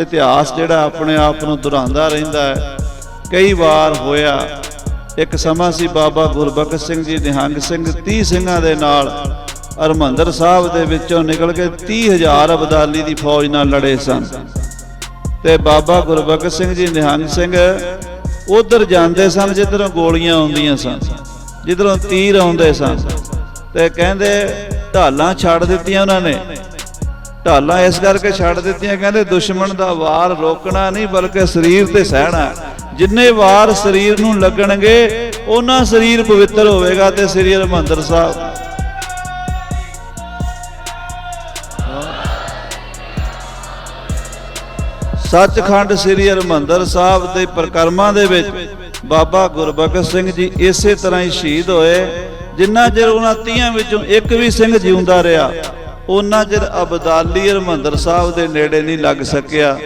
ਇਤਿਹਾਸ ਜਿਹੜਾ ਆਪਣੇ ਆਪ ਨੂੰ ਦੁਹਰਾਉਂਦਾ ਰਹਿੰਦਾ ਹੈ। ਕਈ ਵਾਰ ਹੋਇਆ, ਇੱਕ ਸਮਾਂ ਸੀ ਬਾਬਾ ਗੁਰਬਖਸ਼ ਸਿੰਘ ਜੀ ਨਿਹੰਗ ਸਿੰਘ 30 ਸਿੰਘਾਂ ਦੇ ਨਾਲ, ਹਰਮੰਦਰ ਸਾਹਿਬ ਦੇ ਵਿੱਚੋਂ ਨਿਕਲ ਕੇ 30000 ਅਬਦਾਲੀ ਦੀ ਫੌਜ ਨਾਲ ਲੜੇ ਸਨ। ਤੇ ਬਾਬਾ ਗੁਰਬਖਸ਼ ਸਿੰਘ ਜੀ ਨਿਹੰਗ ਸਿੰਘ ਉਧਰ ਜਾਂਦੇ ਸਨ ਜਿੱਧਰੋਂ ਗੋਲੀਆਂ ਆਉਂਦੀਆਂ ਸਨ, ਜਿੱਧਰੋਂ ਤੀਰ ਆਉਂਦੇ ਸਨ। ਤੇ ਕਹਿੰਦੇ, ਢਾਲਾਂ ਛੱਡ ਦਿੱਤੀਆਂ ਉਹਨਾਂ ਨੇ। ਢਾਲਾਂ ਇਸ ਕਰਕੇ ਛੱਡ ਦਿੱਤੀਆਂ, ਕਹਿੰਦੇ ਦੁਸ਼ਮਣ ਦਾ ਵਾਰ ਰੋਕਣਾ ਨਹੀਂ, ਬਲਕਿ ਸਰੀਰ ਤੇ ਸਹਿਣਾ। ਜਿੰਨੇ ਵਾਰ ਸਰੀਰ ਨੂੰ ਲੱਗਣਗੇ, ਉਹਨਾਂ ਸਰੀਰ ਪਵਿੱਤਰ ਹੋਵੇਗਾ ਤੇ ਸ੍ਰੀ ਹਰਿਮੰਦਰ ਸਾਹਿਬ। ਸੱਚਖੰਡ ਸ੍ਰੀ ਹਰਿਮੰਦਰ ਸਾਹਿਬ ਦੇ ਪ੍ਰਕਰਮਾਂ ਦੇ ਵਿੱਚ ਬਾਬਾ ਗੁਰਬਖਸ਼ ਸਿੰਘ ਜੀ ਇਸੇ ਤਰ੍ਹਾਂ ਹੀ ਸ਼ਹੀਦ ਹੋਏ, ਜਿੰਨਾ ਚਿਰ ਉਹਨਾਂ 30 ਵਿੱਚੋਂ ਇੱਕ ਵੀ ਸਿੰਘ ਜਿਉਂਦਾ ਰਿਹਾ ਉਹਨਾਂ ਚਿਰ ਅਬਦਾਲੀ ਹਰਿਮੰਦਰ ਸਾਹਿਬ ਦੇ ਨੇੜੇ ਨਹੀਂ ਲੱਗ ਸਕਿਆ